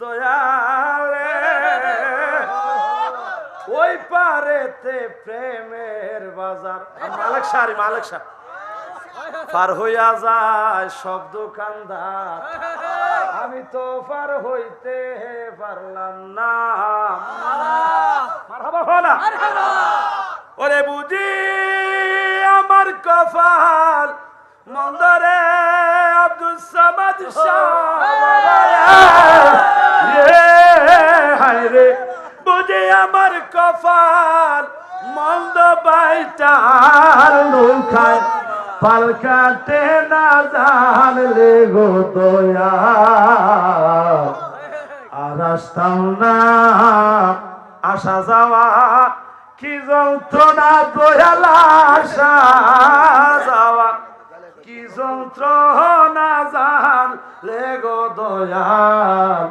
দয়ালে, ওই পারেতে প্রেমের বাজার। মালিক সারি মালিক সার পার হইয়া যায় সব দোকানদার আমি তো পার হইতে পারলাম না। ওরে বুঝি আমার কপাল মন্দরে আব্দুল সামাদ রে বুঝি আমার কপাল মন্দ বাইটার লুকায় পালকাতে না জানলে গো দয়া আর আসতাম না, আসা যাওয়া কি যন্ত্রণা দয়ালা, আসা যাওয়া কি যন্ত্রণা জান লে গো দয়াল।